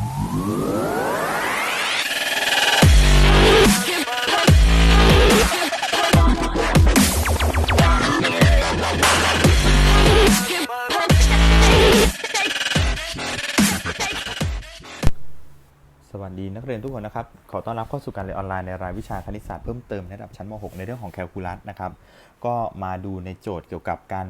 สวัสดีนักเรียนทุกคนนะครับ ขอต้อนรับเข้าสู่การเรียนออนไลน์ในรายวิชาคณิตศาสตร์เพิ่มเติมในระดับชั้นม .6 ในเรื่องของแคลคูลัสนะครับ ก็มาดูในโจทย์เกี่ยวกับการ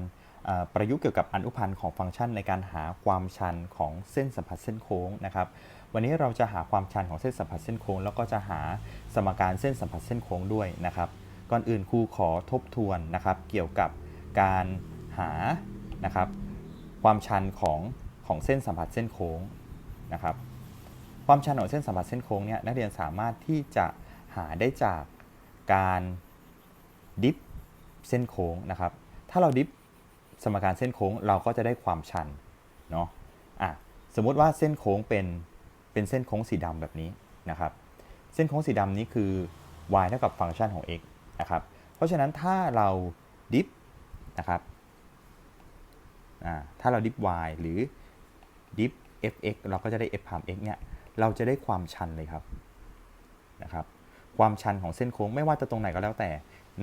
ประยุกต์เกี่ยวกับอนุพันธ์ของฟังก์ชันในการหาความชันของเส้นสัมผัสเส้นโค้งนะครับ วันนี้เราจะหาความชันของเส้นสัมผัสเส้นโค้ง แล้วก็จะหาสมการเส้นสัมผัสเส้นโค้งด้วยนะครับ ก่อนอื่นครูขอทบทวนนะครับ เกี่ยวกับการหานะครับ ความชันของของเส้นสัมผัสเส้นโค้งนะครับ ความชันของเส้นสัมผัสเส้นโค้งเนี่ยนักเรียนสามารถที่จะหาได้จากการดิฟเส้นโค้งนะครับ ถ้าเราดิฟ สมการเส้นโค้งเราก็จะได้ความชันเนาะอะสมมุติว่าเส้นโค้งเป็นเป็นเส้นโค้งสีดำแบบนี้นะครับ เส้นโค้งสีดำนี้คือ y เท่ากับฟังก์ชันของ x นะครับ เพราะฉะนั้นถ้าเราดิฟนะครับอ่าถ้าเราดิฟ y หรือดิฟ fx เราก็จะได้ f พาม x เนี่ย เราจะได้ความชันเลยครับนะครับ ความชันของเส้นโค้งไม่ว่าจะตรงไหนก็แล้วแต่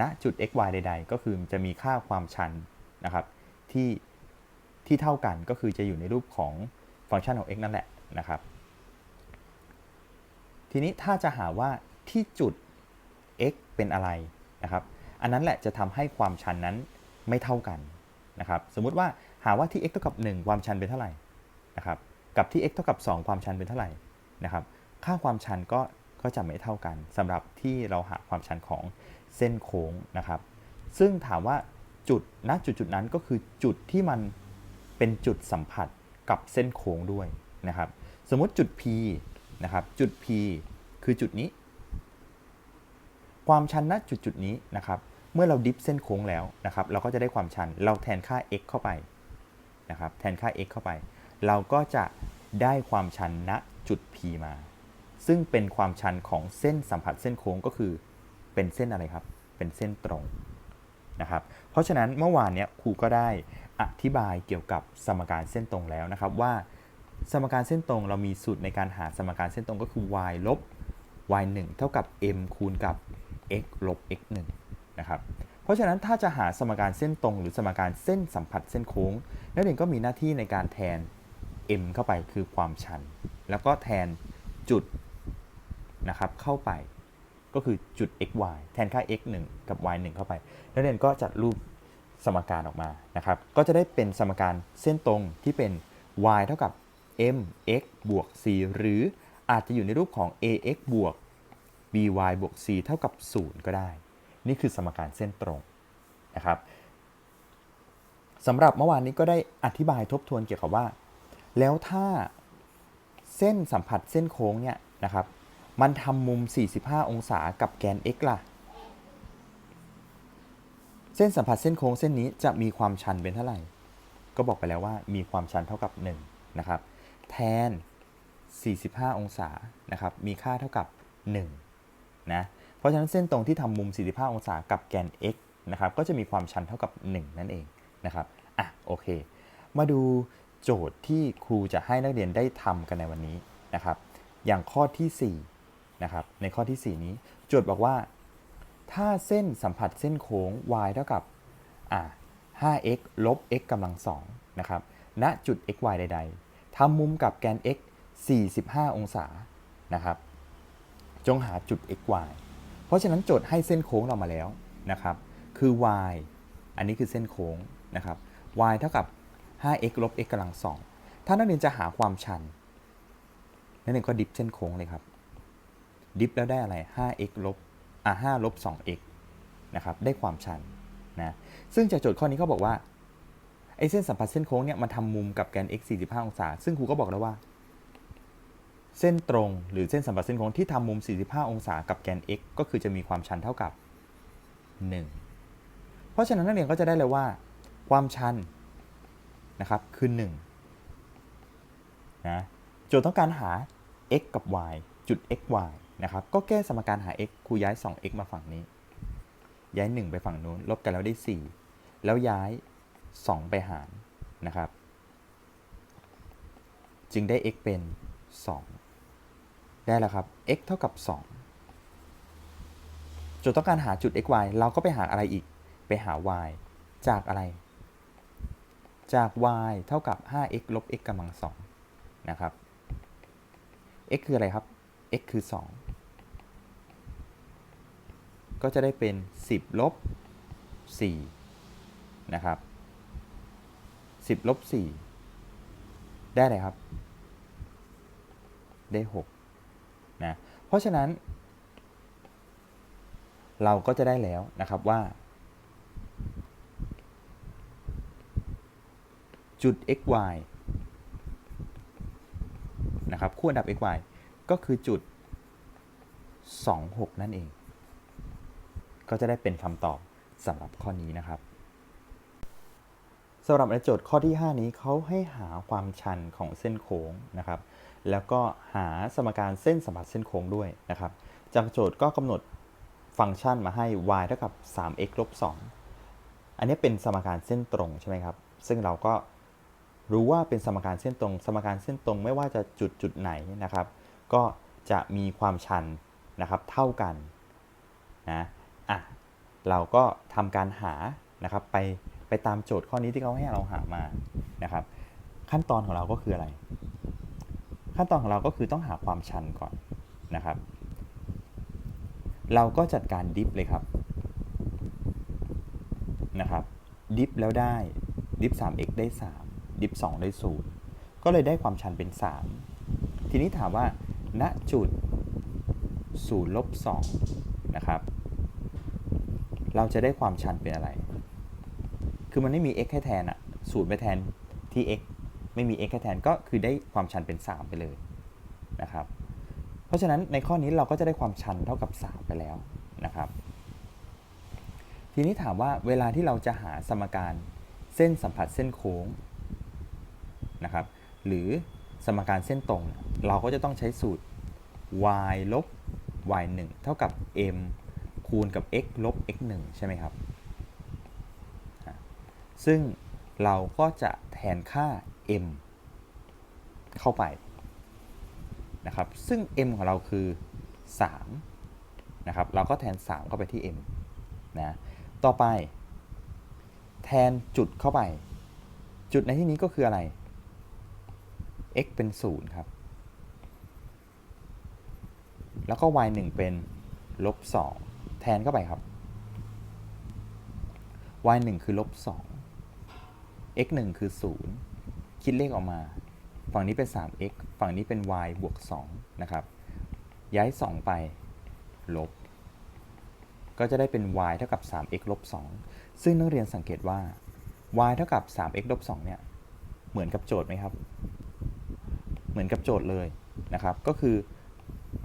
ณจุด x y ใด ๆ ก็คือจะมีค่าความชันนะครับ ที่ที่เท่ากันก็คือจะอยู่ในรูปของฟังก์ชันของ x นั่นแหละนะครับ ทีนี้ถ้าจะหาว่าที่จุด x เป็นอะไรนะครับ อันนั้นแหละจะทำให้ความชันนั้นไม่เท่ากันนะครับ สมมุติว่าหาว่าที่ x เท่ากับ 1 ความชันเป็นเท่าไหร่นะครับ กับที่ x เท่ากับ 2 ความชันเป็นเท่าไหร่นะครับ ค่าความชันก็ก็จะไม่เท่ากันสำหรับที่เราหาความชันของเส้นโค้งนะครับ ซึ่งถามว่า จุดณจุดจุดนั้นก็คือจุดที่มันเป็นจุดสัมผัสกับเส้นโค้งด้วยนะครับ สมมติจุด P นะครับ จุด P คือจุดนี้ ความชันณจุดจุดนี้นะครับ เมื่อเราดิฟเส้นโค้งแล้วนะครับ เราก็จะได้ความชัน เราแทนค่า x เข้าไปนะครับ แทนค่า x เข้าไป เราก็จะได้ความชันณจุด P มา ซึ่งเป็นความชันของเส้นสัมผัสเส้นโค้งก็คือเป็นเส้นอะไรครับ เป็นเส้นตรง นะครับ เพราะฉะนั้นเมื่อวานเนี้ยครูก็ได้อธิบายเกี่ยวกับสมการเส้นตรงแล้วนะครับว่า สมการเส้นตรงเรามีสูตรในการหาสมการเส้นตรงก็คือ y ลบ y 1เท่ากับ m คูณกับ x ลบ x 1นะครับ เพราะฉะนั้นถ้าจะหาสมการเส้นตรง หรือสมการเส้นสัมผัสเส้นโค้ง นักเรียนก็มีหน้าที่ในการแทน m เข้าไปคือความชัน แล้วก็แทนจุดนะครับเข้าไป ก็คือจุด x y แทนค่า x 1กับ y 1เข้าไป นักเรียนก็จัดรูปสมการออกมานะครับ ก็จะได้เป็นสมการเส้นตรงที่เป็น y เท่ากับ m x บวก c หรืออาจจะอยู่ในรูปของ ax บวก by บวก c เท่ากับ 0 ก็ได้ นี่คือสมการเส้นตรงนะครับสำหรับเมื่อวานนี้ก็ได้อธิบายทบทวนเกี่ยวกับว่า แล้วถ้าเส้นสัมผัสเส้นโค้งเนี่ยนะครับ มันทำมุม 45 องศากับแกน x ล่ะ เส้นสัมผัสเส้นโค้งเส้นนี้จะมีความชันเป็นเท่าไหร่ ก็บอกไปแล้วว่ามีความชันเท่ากับ 1 นะครับ แทน 45 องศา นะครับ มีค่าเท่ากับ 1 นะ เพราะฉะนั้นเส้นตรงที่ทำมุม 45 องศากับแกน x นะครับ ก็จะมีความชันเท่ากับ 1 นั่นเอง นะครับ อะ โอเค มาดูโจทย์ที่ครูจะให้นักเรียนได้ทำกันในวันนี้นะครับ อย่างข้อที่ 4 นะครับ ในข้อที่ 4 นี้โจทย์บอกว่า ถ้าเส้นสัมผัสเส้นโค้ง y เท่ากับอ่า 5x ลบ x กำลัง2นะครับ ณ จุด x y ใด ๆทำมุมกับแกน x 45 องศา นะครับ จงหาจุด x y เพราะฉะนั้นโจทย์ให้เส้นโค้งเรามาแล้วนะครับ คือ y อันนี้คือเส้นโค้งนะครับ y เท่ากับ 5x ลบ x กำลัง2ถ้านักเรียนจะหาความชัน นักเรียนก็ดิฟเส้นโค้งเลยครับ ดิฟแล้วได้อะไร 5x ลบอะ5ลบ 2x นะครับ ได้ความชันนะ ซึ่งจากโจทย์ข้อนี้เขาบอกว่า ไอ้เส้นสัมผัสเส้นโค้งเนี่ยมันทำมุมกับแกน x 45 องศา ซึ่งครูก็บอกแล้วว่า เส้นตรงหรือเส้นสัมผัสเส้นโค้งที่ทำมุม 45 องศากับแกน x ก็คือจะมีความชันเท่ากับ 1 เพราะฉะนั้นนักเรียนก็จะได้เลยว่า ความชันนะครับคือ1นะโจทย์ต้องการหา x กับ y จุด x y นะครับ ก็แก้สมการหา x ครูย้าย 2x มาฝั่งนี้ ย้าย 1 ไปฝั่งนู้น ลบกันแล้วได้ 4 แล้วย้าย 2 ไปหารนะครับ จึงได้ x เป็น 2 ได้แล้วครับ x เท่ากับ2โจทย์ต้องการหาจุด x y เราก็ไปหาอะไรอีก ไปหา y จากอะไร จาก y เท่ากับ 5x ลบ x กำลัง2นะครับ x คืออะไรครับ x คือ 2 ก็จะได้เป็น 10ลบ4นะครับ 10ลบ4ได้อะไรครับ ได้6นะเพราะฉะนั้น เราก็จะได้แล้วนะครับว่า จุด x y นะครับคู่อันดับ x y ก็คือจุด 26 นั่นเอง ก็จะได้เป็นคำตอบสำหรับข้อนี้นะครับสำหรับในโจทย์ข้อที่ 5 นี้เขาให้หาความชันของเส้นโค้งนะครับ แล้วก็หาสมการเส้นสัมผัสเส้นโค้งด้วยนะครับจากโจทย์ก็กำหนดฟังก์ชันมาให้ y เท่ากับ 3x ลบ 2 อันนี้เป็นสมการเส้นตรงใช่ไหมครับ ซึ่งเราก็รู้ว่าเป็นสมการเส้นตรง สมการเส้นตรงไม่ว่าจะจุดจุดไหนนะครับ ก็จะมีความชันนะครับเท่ากันนะอะ เราก็ทำการหานะครับไปไปตามโจทย์ข้อนี้ที่เขาให้เราหามานะครับ ขั้นตอนของเราก็คืออะไร ขั้นตอนของเราก็คือต้องหาความชันก่อนนะครับ เราก็จัดการดิฟเลยครับนะครับดิฟแล้วได้ดิฟ 3x ได้ 3 ดิฟ 2 ได้ 0 ก็เลยได้ความชันเป็น 3 ทีนี้ถามว่า ณจุด0ลบ2นะครับ เราจะได้ความชันเป็นอะไร คือมันไม่มี x ให้แทนอะศูนย์ไปแทนที่ x ไม่มี x ให้แทนก็คือได้ความชันเป็น 3 ไปเลยนะครับ เพราะฉะนั้นในข้อนี้เราก็จะได้ความชันเท่ากับ 3 ไปแล้วนะครับ ทีนี้ถามว่าเวลาที่เราจะหาสมการเส้นสัมผัสเส้นโค้งนะครับ หรือสมการเส้นตรง เราก็จะต้องใช้สูตร y ลบ y 1เท่ากับ m คูณกับ x ลบ x 1ใช่ไหมครับ ซึ่งเราก็จะแทนค่า m เข้าไปนะครับ ซึ่ง m ของเราคือ 3 นะครับ เราก็แทน 3 เข้าไปที่ m นะ ต่อไป แทนจุดเข้าไป จุดในที่นี้ก็คืออะไร x เป็น 0 ครับ แล้วก็ y 1เป็นลบ2 นเข้าไปครับ y 1คือลบ2 x 1คือ 0 คิดเลขออกมา ฝั่งนี้เป็น 3x ฝั่งนี้เป็น y บวก2นะครับ ย้าย 2 ไป ลบ ก็จะได้เป็น y เท่ากับ 3x ลบ2ซึ่งนักเรียนสังเกตว่า y เท่ากับ 3x ลบ2เนี่ย เหมือนกับโจทย์ไหมครับ เหมือนกับโจทย์เลยนะครับ ก็คือ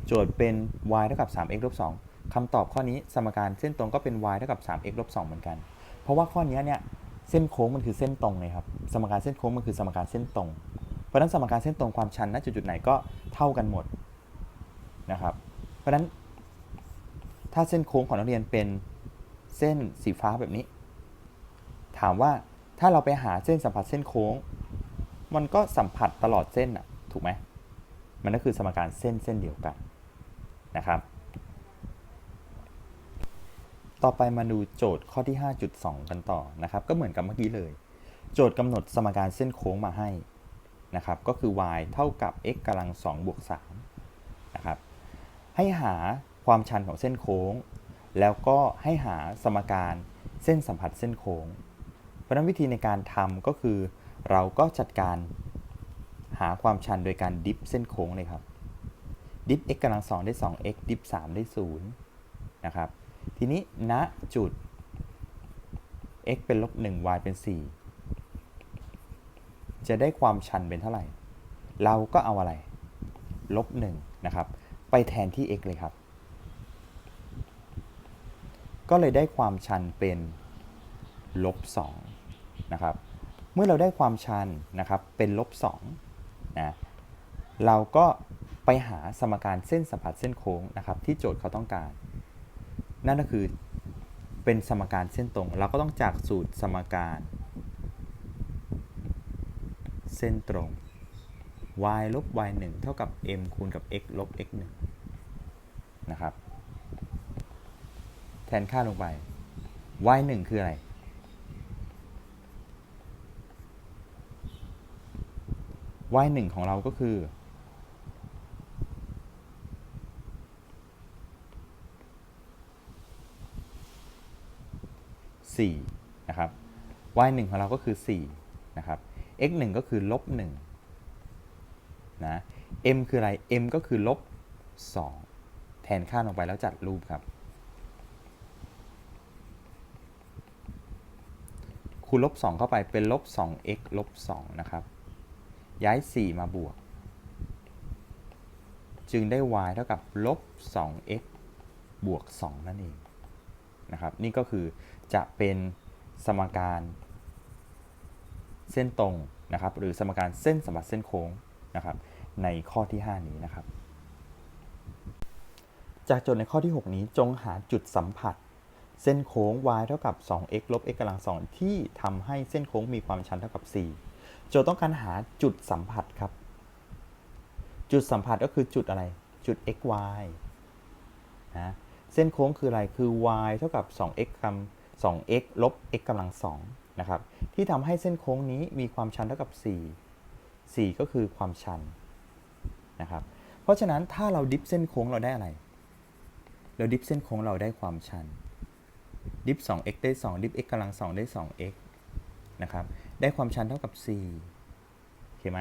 โจทย์เป็น y เท่ากับ 3x ลบ2 คำตอบข้อนี้สมการเส้นตรงก็เป็น y เท่ากับ 3x ลบ2เหมือนกัน เพราะว่าข้อนี้เนี่ยเส้นโค้งมันคือเส้นตรงเลยครับ สมการเส้นโค้งมันคือสมการเส้นตรง เพราะฉะนั้นสมการเส้นตรงความชันณจุดๆไหนก็เท่ากันหมดนะครับ เพราะฉะนั้น ถ้าเส้นโค้งของนักเรียนเป็นเส้นสีฟ้าแบบนี้ ถามว่าถ้าเราไปหาเส้นสัมผัสเส้นโค้ง มันก็สัมผัสตลอดเส้นอะถูกไหมมันก็คือสมการเส้นเส้นเดียวกันนะครับ ต่อไปมาดูโจทย์ข้อที่ 5.2 กันต่อนะครับ ก็เหมือนกับเมื่อกี้เลย โจทย์กำหนดสมการเส้นโค้งมาให้นะครับ ก็คือ y เท่ากับ x กำลัง2บวก3นะครับ ให้หาความชันของเส้นโค้ง แล้วก็ให้หาสมการเส้นสัมผัสเส้นโค้ง เพราะนั้นวิธีในการทำก็คือ เราก็จัดการหาความชันโดยการดิฟเส้นโค้งเลยครับ ดิฟ x กำลัง2ได้ 2x ดิฟ 3 ได้0นะครับ ทีนี้ณจุด x เป็นลบ1 y เป็น 4 จะได้ความชันเป็นเท่าไหร่ เราก็เอาอะไร ลบ1นะครับ ไปแทนที่ x เลยครับ ก็เลยได้ความชันเป็นลบ2นะครับ เมื่อเราได้ความชันนะครับ เป็นลบ2นะเราก็ไปหาสมการเส้นสัมผัสเส้นโค้งนะครับ ที่โจทย์เขาต้องการ นั่นก็คือเป็นสมการเส้นตรง เราก็ต้องจากสูตรสมการ เส้นตรง y ลบ y 1เท่ากับ m คูณกับ x ลบ x 1นะครับ แทนค่าลงไป y 1คืออะไร y 1ของเราก็คือ 4นะครับ y 1ของเราก็คือ4นะครับ x 1ก็คือลบ1นะ m คืออะไร m ก็คือลบ2แทนค่าลงไปแล้วจัดรูปครับ คูณลบ2เข้าไปเป็นลบ 2x ลบ2นะครับ ย้าย 4 มาบวก จึงได้ y เท่ากับลบ 2x บวก 2 นั่นเอง นะครับนี่ก็คือจะเป็นสมการเส้นตรงนะครับหรือสมการเส้นสมบัติเส้นโค้งนะครับในข้อที่ 5 นี้นะครับ จากโจทย์ในข้อที่ 6 นี้จงหาจุดสัมผัส เส้นโค้ง y เท่ากับ 2x ลบ x กำลัง2ที่ทำให้เส้นโค้งมีความชันเท่ากับ 4 โจทย์ต้องการหาจุดสัมผัสครับ จุดสัมผัสก็คือจุดอะไร จุด x y นะ เส้นโค้งคืออะไร คือ y เท่ากับ 2x กำ 2x ลบ x กำลัง2นะครับ ที่ทำให้เส้นโค้งนี้มีความชันเท่ากับ 4 4 ก็คือความชันนะครับ เพราะฉะนั้นถ้าเราดิฟเส้นโค้งเราได้อะไร เราดิฟเส้นโค้งเราได้ความชัน ดิฟ 2x ได้ 2 ดิฟ x กำลัง 2 ได้ 2x นะครับ ได้ความชันเท่ากับ4โอเคไหม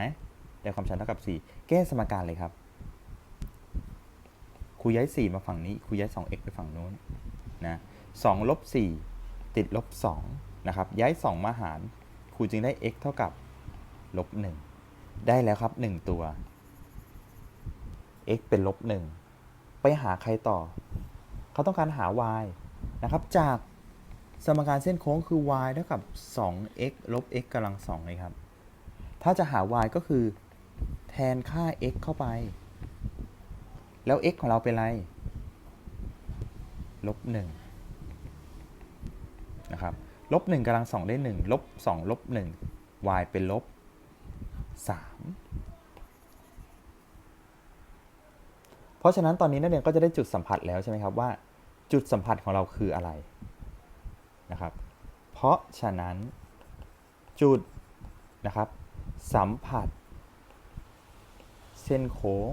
ได้ความชันเท่ากับ 4 แก้สมการเลยครับ ครูย้าย 4 มาฝั่งนี้ครูย้าย 2x ไปฝั่งนู้นนะ2ลบ4ติดลบ2นะครับย้าย 2 มาหารครูจึงได้ x เท่ากับลบ1ได้แล้วครับ 1 ตัว x เป็นลบ1ไปหาใครต่อ เขาต้องการหา y นะครับจากสมการเส้นโค้งคือ y เท่ากับ 2x ลบ x กำลัง2เลยครับ ถ้าจะหา y ก็คือแทนค่า x เข้าไป แล้ว x ของเราเป็นอะไร ลบ1นะครับ ลบ1กำลัง2ได้1ลบ2ลบ1 y เป็นลบ3เพราะฉะนั้นตอนนี้นักเรียนก็จะได้จุดสัมผัสแล้วใช่ไหมครับว่า จุดสัมผัสของเราคืออะไรนะครับ เพราะฉะนั้นจุดนะครับสัมผัส เส้นโค้ง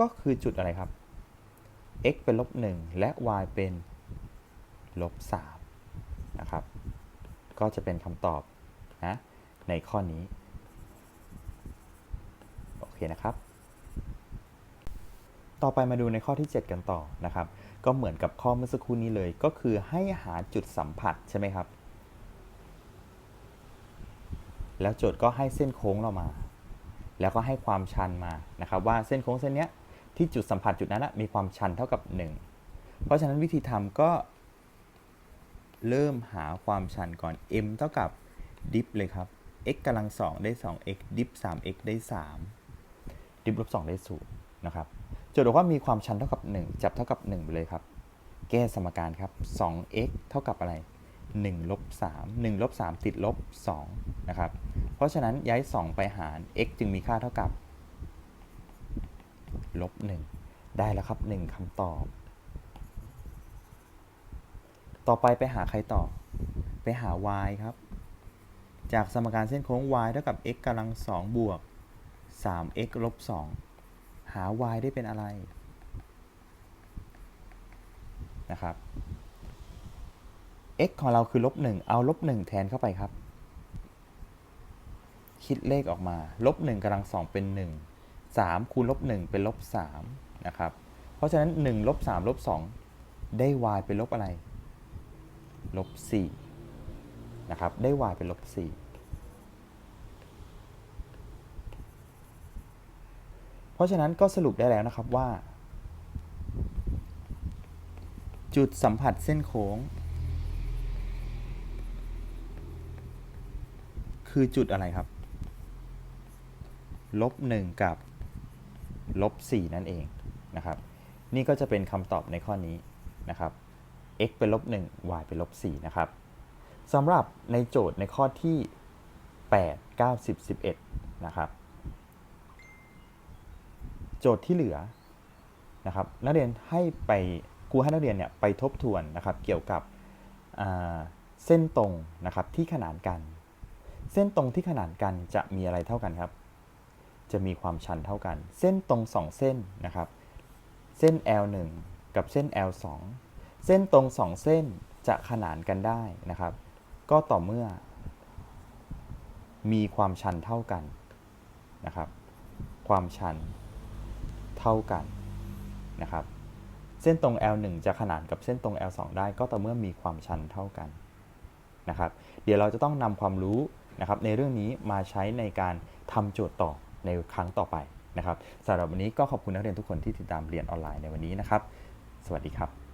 ก็คือจุดอะไรครับ x เป็นลบ1และ y เป็นลบ3นะครับ ก็จะเป็นคำตอบนะในข้อนี้ โอเคนะครับ ต่อไปมาดูในข้อที่ 7 กันต่อนะครับ ก็เหมือนกับข้อเมื่อสักครู่นี้เลย ก็คือให้หาจุดสัมผัสใช่ไหมครับ แล้วโจทย์ก็ให้เส้นโค้งเรามา แล้วก็ให้ความชันมานะครับ ว่าเส้นโค้งเส้นเนี้ย ที่จุดสัมผัสจุดนั้นมีความชันเท่ากับ 1 เพราะฉะนั้นวิธีทำก็เริ่มหาความชันก่อน m เท่ากับดิฟเลยครับ x กำลัง 2 ได้ 2x ดิฟ 3x ได้ 3 ดิฟลบ 2 ได้0นะครับโจทย์บอกว่ามีความชันเท่ากับ 1 จับเท่ากับ 1 ไปเลยครับ แก้สมการครับ 2x เท่ากับอะไร 1 ลบ 3 1 ลบ 3 ติดลบ 2 นะครับ เพราะฉะนั้นย้าย 2 ไปหาร x จึงมีค่าเท่ากับ ลบ1ได้แล้วครับ 1คำตอบ ต่อไปไปหาใครต่อ ไปหา y ครับ จากสมการเส้นโค้ง y เท่ากับ x กำลัง2บวก 3x ลบ2หา y ได้เป็นอะไรนะครับ x ของเราคือลบ1เอาลบ1แทนเข้าไปครับ คิดเลขออกมาลบ1กำลัง2เป็น 1 3 คูณลบ1เป็นลบ3นะครับ เพราะฉะนั้น1ลบ3ลบ2ได้ y เป็นลบอะไรลบ4นะครับ ได้ y เป็นลบ4เพราะฉะนั้นก็สรุปได้แล้วนะครับว่า จุดสัมผัสเส้นโค้ง คือจุดอะไรครับ ลบ1กับ ลบ4นั่นเองนะครับนี่ก็จะเป็นคำตอบในข้อนี้นะครับ x เป็นลบ1 y เป็นลบ4นะครับสำหรับในโจทย์ในข้อที่ 8 9 10 11นะครับโจทย์ที่เหลือนะครับนักเรียนให้ไปครูให้นักเรียนเนี่ยไปทบทวนนะครับเกี่ยวกับเส้นตรงนะครับที่ขนานกัน เส้นตรงที่ขนานกันจะมีอะไรเท่ากันครับ จะมีความชันเท่ากัน เส้นตรงสองเส้นนะครับ เส้น L1 กับเส้น L2 เส้นตรงสองเส้นจะขนานกันได้นะครับ ก็ต่อเมื่อ มีความชันเท่ากันนะครับ ความชันเท่ากันนะครับ เส้นตรง L1 จะขนานกับเส้นตรง L2 ได้ก็ต่อเมื่อมีความชันเท่ากันนะครับ เดี๋ยวเราจะต้องนำความรู้นะครับในเรื่องนี้มาใช้ในการทำโจทย์ต่อ ในครั้งต่อไปนะครับสำหรับวันนี้ก็ขอบคุณนักเรียนทุกคนที่ติดตามเรียนออนไลน์ในวันนี้นะครับ สวัสดีครับ